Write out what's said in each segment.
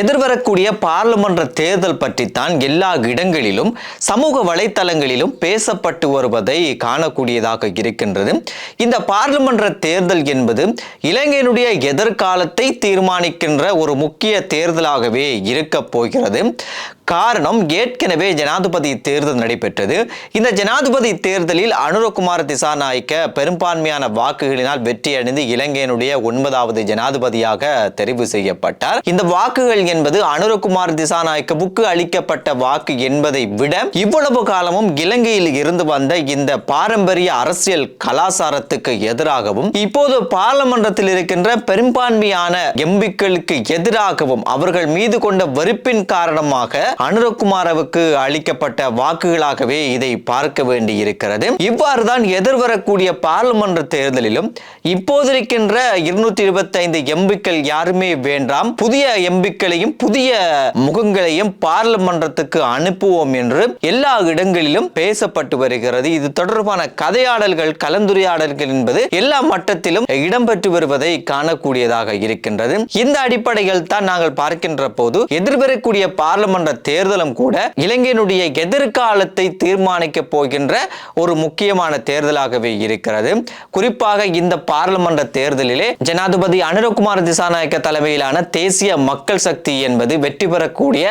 எதிர்வரக்கூடிய பாராளுமன்ற தேர்தல் பற்றித்தான் எல்லா இடங்களிலும் சமூக வலைத்தளங்களிலும் பேசப்பட்டு வருவதை காணக்கூடியதாக இருக்கின்றது. இந்த பாராளுமன்ற தேர்தல் என்பது இலங்கையினுடைய எதிர்காலத்தை தீர்மானிக்கின்ற ஒரு முக்கிய தேர்தலாகவே இருக்க போகிறது. காரணம் ஏற்கனவே ஜனாதிபதி தேர்தல் நடைபெற்றது. இந்த ஜனாதிபதி தேர்தலில் அனுரகுமார் திசாநாயக்க பெரும்பான்மையான வாக்குகளினால் வெற்றியடைந்து இலங்கையினுடைய ஒன்பதாவது ஜனாதிபதியாக தெரிவு செய்யப்பட்டார். இந்த வாக்குகள் என்பது அனுரகுமார் திசாநாயக்கவுக்கு அளிக்கப்பட்ட வாக்கு என்பதை விட இவ்வளவு காலமும் இலங்கையில் இருந்து வந்த இந்த பாரம்பரிய அரசியல் கலாச்சாரத்துக்கு எதிராகவும் இப்போது பாராளுமன்றத்தில் இருக்கின்ற பெரும்பான்மையான எம்பிக்களுக்கு எதிராகவும் அவர்கள் மீது கொண்ட வெறுப்பின் காரணமாக அனுரகுமாரவுக்கு அளிக்கப்பட்ட வாக்குகளாகவே இதை பார்க்க வேண்டியிருக்கிறது. இவ்வாறு இவ்வாறுதான் எதிர்வரக்கூடிய பாராளுமன்ற தேர்தலிலும் இப்போது இருக்கின்ற இருநூற்றி இருபத்தி ஐந்து எம்பிக்கள் யாருமே வேண்டாம். புதிய எம்பிக்களையும் புதிய முகங்களையும் பாராளுமன்றத்துக்கு அனுப்புவோம் என்று எல்லா இடங்களிலும் பேசப்பட்டு வருகிறது. இது தொடர்பான கதையாடல்கள் கலந்துரையாடல்கள் என்பது எல்லா மட்டத்திலும் இடம்பெற்று வருவதை காணக்கூடியதாக இருக்கின்றது. இந்த அடிப்படையில் தான் நாங்கள் பார்க்கின்ற போது எதிர்வரக்கூடிய பாராளுமன்ற தேர்தலும் கூட இலங்கையினுடைய எதிர்காலத்தை தீர்மானிக்க போகின்ற ஒரு முக்கியமான தேர்தலாகவே இருக்கிறது. குறிப்பாக இந்த பாராளுமன்ற தேர்தலிலே ஜனாதிபதி அனுரகுமார் திசாநாயக்க தலைமையிலான தேசிய மக்கள் சக்தி என்பது வெற்றி பெறக்கூடிய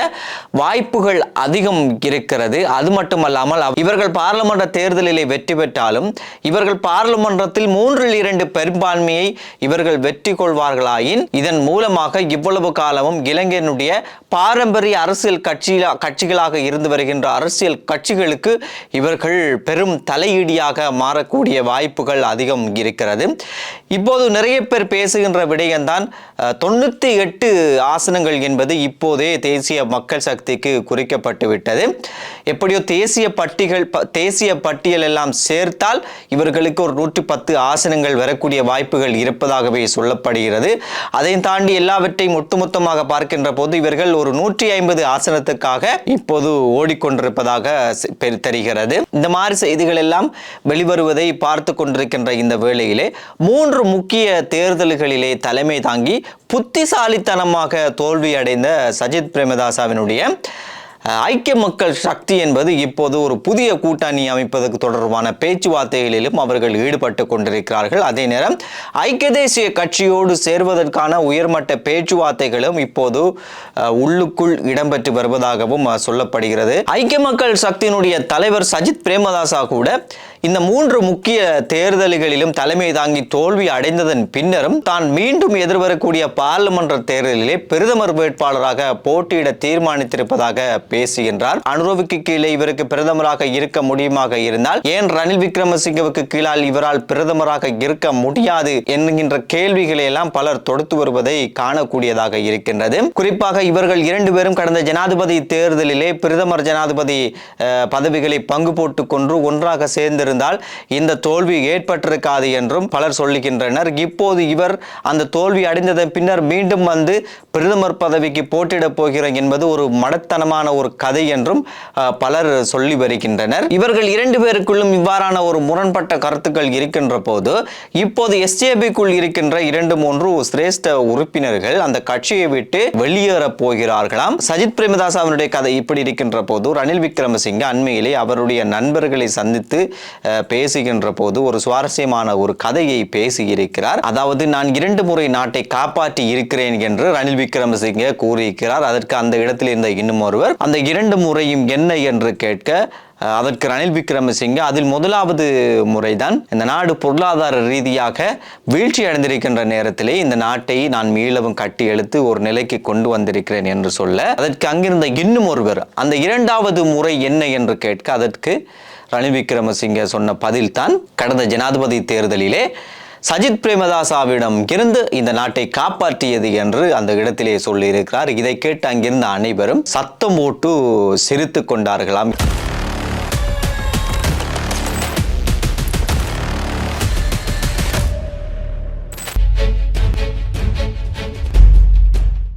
வாய்ப்புகள் அதிகம் இருக்கிறது. அது மட்டுமல்லாமல் இவர்கள் பாராளுமன்ற தேர்தலிலே வெற்றி பெற்றாலும் இவர்கள் பாராளுமன்றத்தில் மூன்றில் இரண்டு பெரும்பான்மையை இவர்கள் வெற்றி கொள்வார்களாயின் இதன் மூலமாக இவ்வளவு காலமும் இலங்கையினுடைய பாரம்பரிய அரசியல் கட்சி கட்சியில கட்சிகளாக இருந்து வருகின்ற அரசியல் கட்சிகளுக்கு இவர்கள் பெரும் தலையீடியாக மாறக்கூடிய வாய்ப்புகள் அதிகம் இருக்கிறது. இப்போது நிறைய பேர் பேசுகின்ற விடயம்தான் அஹ், தொண்ணூத்தி எட்டு ஆசனங்கள் என்பது இப்போதே தேசிய மக்கள் சக்திக்கு குறிக்கப்பட்டு விட்டது. எப்படியோ தேசிய பட்டிகள் தேசிய பட்டியல் எல்லாம் சேர்த்தால் இவர்களுக்கு ஒரு நூற்றி பத்து ஆசனங்கள் வரக்கூடிய வாய்ப்புகள் இருப்பதாகவே சொல்லப்படுகிறது. அதையும் தாண்டி எல்லாவற்றையும் ஒட்டுமொத்தமாக பார்க்கின்ற போது இவர்கள் ஒரு நூற்றி ஐம்பது ஆசனத்துக்காக இப்போது ஓடிக்கொண்டிருப்பதாக தெரிகிறது. இந்த மாதிரி செய்திகள் எல்லாம் வெளிவருவதை பார்த்து கொண்டிருக்கின்ற இந்த வேளையிலே மூன்று முக்கிய தேர்தல்களிலே தலைமை தாங்கி புத்திசாலித்தனமாக தோல்வி அடைந்த சஜித் பிரேமதாசாவினுடைய ஐக்கிய மக்கள் சக்தி என்பது இப்போது ஒரு புதிய கூட்டணி அமைப்பதற்கு தொடர்பான பேச்சுவார்த்தைகளிலும் அவர்கள் ஈடுபட்டு கொண்டிருக்கிறார்கள். அதே நேரம் ஐக்கிய தேசிய கட்சியோடு சேர்வதற்கான உயர்மட்ட பேச்சுவார்த்தைகளும் இப்போது உள்ளுக்குள் இடம்பெற்று வருவதாகவும் சொல்லப்படுகிறது. ஐக்கிய மக்கள் சக்தியினுடைய தலைவர் சஜித் பிரேமதாசா கூட இந்த மூன்று முக்கிய தேர்தல்களிலும் தலைமை தாங்கி தோல்வி அடைந்ததன் பின்னரும் தான் மீண்டும் எதிர்வரக்கூடிய பாராளுமன்ற தேர்தலிலே பிரதமர் வேட்பாளராக போட்டியிட தீர்மானித்திருப்பதாக பேசுகின்றார். அனுரவுக்கு கீழே இவருக்கு பிரதமராக இருக்க முடியுமாக இருந்தால் ஏன் ரணில் விக்ரமசிங்கவுக்கு கீழால் இவரால் பிரதமராக இருக்க முடியாது என்கின்ற கேள்விகளை எல்லாம் பலர் தொடுத்து வருவதை காணக்கூடியதாக இருக்கின்றது. குறிப்பாக இவர்கள் இரண்டு பேரும் கடந்த ஜனாதிபதி தேர்தலிலே பிரதமர் ஜனாதிபதி பதவிகளை பங்கு போட்டுக் கொண்டு ஒன்றாக சேர்ந்திருந்தால் இந்த தோல்வி ஏற்பட்டிருக்காது என்றும் பலர் சொல்லுகின்றனர். இப்போது இவர் அந்த தோல்வி அடைந்ததன் பின்னர் மீண்டும் வந்து பிரதமர் பதவிக்கு போட்டியிடப் போகிறார் என்பது ஒரு மடத்தனமான ஒரு கதை என்றும் பலர் சொல்லி வருகின்றனர். இவர்கள் இரண்டு பேருக்குள்ளும் இவ்வாறான ஒரு முரண்பட்ட கருத்துக்கள் இருக்கின்ற போது இப்போது எஸ்ஜேபிக்குள் இருக்கின்ற இரண்டு மூன்று சிரேஷ்ட உறுப்பினர்கள் அந்த கட்சியை விட்டு வெளியேற போகிறார்களாம். சஜித் பிரேமதாஸ் அவருடைய கதை இப்படி இருக்கின்ற போது ரணில் விக்ரமசிங்க அண்மையிலே அவருடைய நண்பர்களை சந்தித்து பேசுகின்ற போது ஒரு சுவாரஸ்யமான ஒரு கதையை பேசியிருக்கிறார். அதாவது நான் இரண்டு முறை நாட்டை காப்பாற்றி இருக்கிறேன் என்று ரணில் விக்ரமசிங்கே கூறியிருக்கிறார். அதற்கு அந்த இடத்தில் இருந்த இன்னும் ஒருவர் அந்த இரண்டு முறையும் என்ன? என்று கேட்க அதற்கு ரணில் விக்ரமசிங்க அதில் முதலாவது முறைதான் இந்த நாடு பொருளாதார ரீதியாக வீழ்ச்சி அடைந்திருக்கின்ற நேரத்திலே இந்த நாட்டை நான் மீளவும் கட்டி எழுத்து ஒரு நிலைக்கு கொண்டு வந்திருக்கிறேன் என்று சொல்ல அதற்கு அங்கிருந்த இன்னும் ஒருவர் அந்த இரண்டாவது முறை என்ன? என்று கேட்க அதற்கு ரணில் விக்ரமசிங்க சொன்ன பதில் தான் கடந்த ஜனாதிபதி தேர்தலிலே சஜித் பிரேமதாசாவிடம் இருந்து இந்த நாட்டை காப்பாற்றியது என்று அந்த இடத்திலே சொல்லியிருக்கிறார். இதை கேட்டு அங்கிருந்த அனைவரும் சத்தம் போட்டு சிரித்து கொண்டார்களாம்.